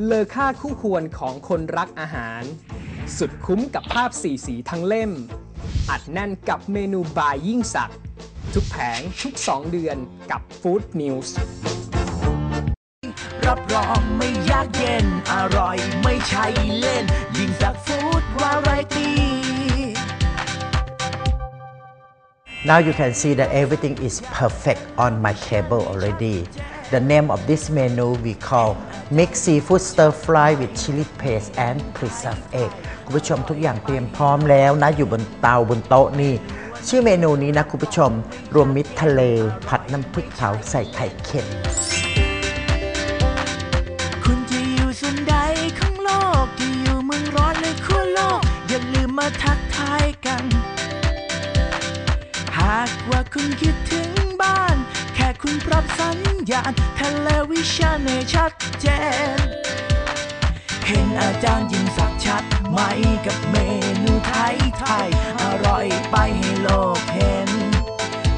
เลอค่าคู่ควรของคนรักอาหาร สุดคุ้มกับภาพสีสีทั้งเล่ม อัดแน่นกับเมนูบายยิ่งสักดิ์ทุกแผงทุก 2 เดือนกับ Food News รับรองไม่ยากเย็น อร่อยไม่ใช่เล่น ยิ่งสักฟู้ดวาไรตี้ Now you can see that everything is perfect on my table already. The name of this menu we call Mix seafood stir fry with chili paste and preserved egg คุณผู้ชมทุกอย่างเตรียมพร้อมแล้วนะ อยู่บนเตาบนโต๊ะนี่ ชื่อเมนูนี้นะคุณผู้ชม รวมมิตรทะเล ผัดน้ำพริกเผาใส่ไข่เค็ม คุณจะอยู่ส่วนใดของโลกจะอยู่เมืองร้อนหรือขั้วโลก อย่าลืมมาทักทายกัน หากว่าคุณคิดถึง คุณปรับสัญญาณทเลวิชันให้ชัดเจน เห็นอาจารย์ยิ่งสักชัดไหมกับเมนูไทยไทย อร่อยไปให้โลกเห็น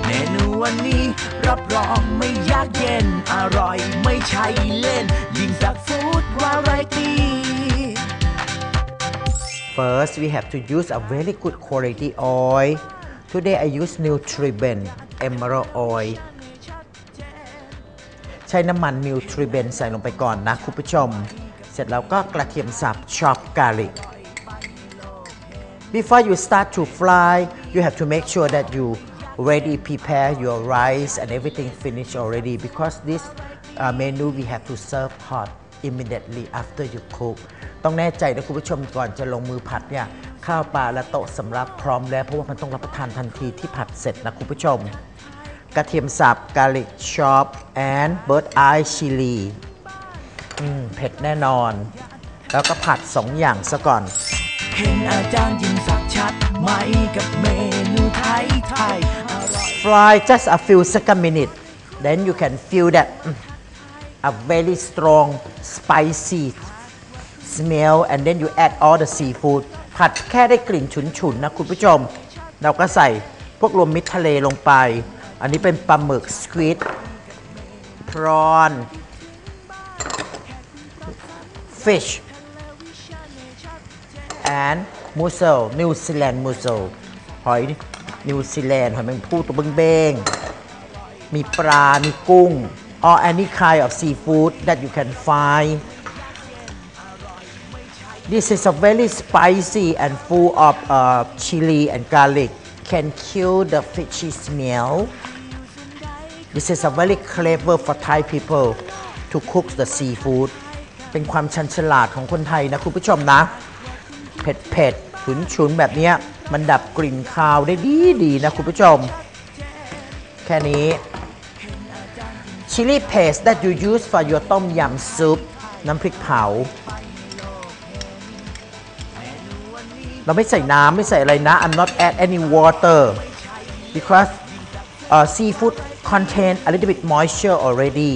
เมนูวันนี้รับรองไม่ยากเย็น อร่อยไม่ใช่เล่น ยิ่งสักฟู้ดวาไรตี้ First, we have to use a very good quality oil. Today I use Nutriben Emerald Oil. ช้น้ำมัน Nutriben ใส่ลงไปก่อนนะคุณผู้ชม เสร็จแล้วก็กระเทียมสับ chop garlic. Before you start to fry, you have to make sure that you ready prepare your rice and everything finished already because this uh, menu we have to serve hot immediately after you cook ต้องแน่ใจนะคุณผู้ชมก่อนจะลงมือผัดเนี่ยข้าวปลาและโต๊ะสำรับพร้อมแล้วเพราะว่ามันต้องรับประทานทันทีที่ผัดเสร็จนะคุณผู้ชม กระเทียมสับ garlic chop and bird eye chili อืมเผ็ดแน่นอน แล้วก็ผัดสองอย่างซะก่อน เห็นอาจารย์ยิ่งสักดิ์ชัดไหมกับเมนูไทยไทยอร่อย fry just a few second minute then you can feel that mm, a very strong spicy smell and then you add all the seafood ผัดแค่ได้กลิ่นฉุนๆนะคุณผู้ชม เราก็ใส่พวกรวมมิตรทะเลลงไป อันนี้เป็นปลาหมึกสควิดพรอน fish and mussel New Zealand mussel หอยนิวซีแลนด์หอยแมงภู่ตัวเบ้งๆมีปลา มีกุ้ง or any kind of seafood that you can find This is a very spicy and full of uh, chili and garlic can kill the fishy smell This is a very clever for Thai people to cook the seafood เป็นความชันฉลาดของคนไทยนะคุณผู้ชมนะ เผ็ดเผ็ดฉุนฉุนแบบนี้มันดับกลิ่นคาวได้ดีดีๆนะคุณผู้ชม แค่นี้ Chili paste that you use for your ต้มยำซุปน้ำพริกเผา เราไม่ใส่น้ำไม่ใส่อะไรนะ I'm not add any water because uh, seafood contain a little bit moisture already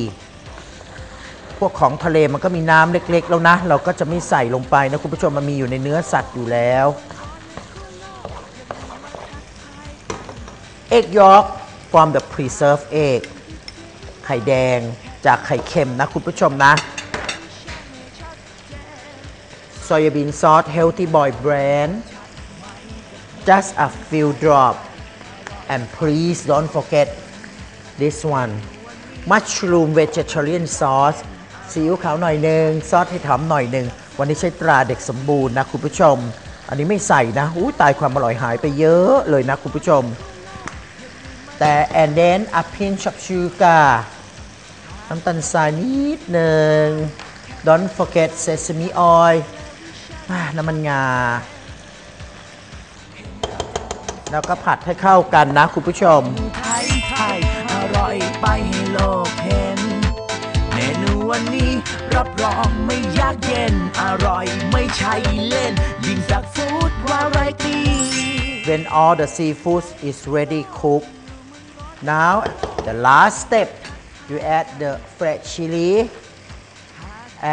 พวกของทะเลมันก็มีน้ำเล็กๆ แล้วนะ เราก็จะไม่ใส่ลงไปนะ คุณผู้ชมมันมีอยู่ในเนื้อสัตว์อยู่แล้ว egg yolk from the preserved egg ไข่แดงจากไข่เค็มนะ คุณผู้ชมนะ soybean sauce healthy boy brand just a few drop and please don't forget this one mushroom vegetarian sauce ซีอิ๊วขาวหน่อยหนึ่งซอสให้ถามหน่อยหนึ่งวันนี้ใช้ตราเด็กสมบูรณ์นะคุณผู้ชม อันนี้ไม่ใส่นะอู้ตายความอร่อยหายไปเยอะเลยนะคุณผู้ชม แต่ and then a pinch of sugar น้ำตาลทรายนิดหนึ่ง don't forget sesame oil อ่าน้ำมันงา แล้วก็ผัดให้เข้ากันนะคุณผู้ชม อร่อยไปให้โลกเห็น เมนูวันนี้รับรองไม่ยากเย็น อร่อยไม่ใช่เล่น ยิ่งสักฟู้ดวาไรตี้ when all the seafood is ready cooked now the last step you add the fresh chili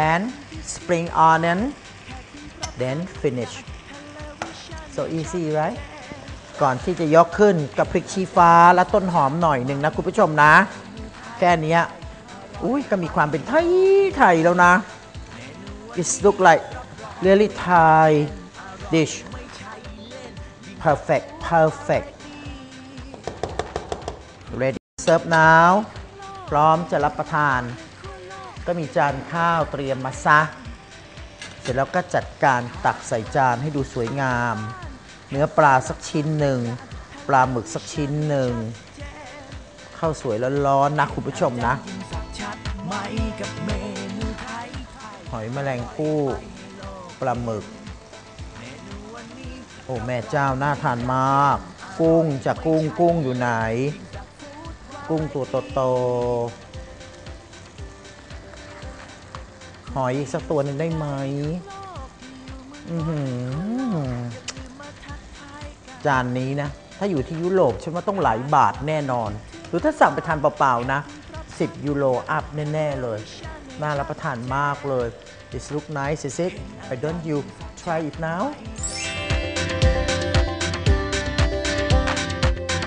and spring onion then finish so easy right ก่อนที่จะยกขึ้นกับพริกชี้ฟ้าและต้นหอมหน่อยหนึ่งนะคุณผู้ชมนะ แค่นี้อุ้ยก็มีความเป็นไทยไทยแล้วนะ it look like really Thai dish perfect perfect ready serve now พร้อมจะรับประทาน ก็มีจานข้าวเตรียมมาซะ เสร็จแล้วก็จัดการตักใส่จานให้ดูสวยงาม เนื้อปลาสักชิ้นหนึ่ง ปลาหมึกสักชิ้นหนึ่งข้าวสวยร้อนๆนะคุณผู้ชมนะ หอยแมลงภู่ปลาหมึก โอ้ แม่เจ้าน่าทานมาก กุ้งจะกุ้งกุ้งอยู่ไหน กุ้งตัวโตๆหอยอีกสักตัวหนึ่งได้ไหม อื้อหือ จานนี้นะ ถ้าอยู่ที่ยุโรปฉันว่าต้องหลายบาทแน่นอน หรือถ้าสั่งไปทานเปล่าๆนะ 10 ยูโรอัพแน่ ๆ เลย น่ารับประทานมากเลย This look nice is it Why don't you try it now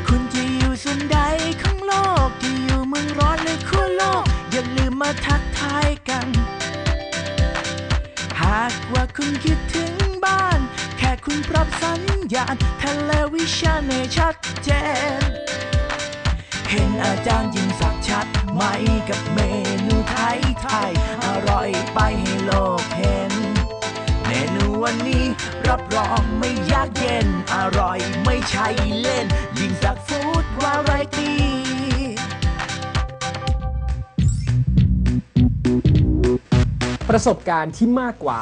คุณจะอยู่ส่วนใดของโลกจะอยู่เมืองร้อนหรือขั้วโลก อย่าลืมมาทักทายกัน หากว่าคุณคิดถึง คุณปรับสัญญาณทะเลวิชันให้ชัดเจน เห็นอาจารย์ยิ่งสักชัดไหมกับเมนูไทยไทย อร่อยไปให้โลกเห็น เมนูวันนี้รับรองไม่ยากเย็น อร่อยไม่ใช่เล่น ยิ่งสักฟู้ดวาไรตี้ประสบการณ์ที่มากกว่า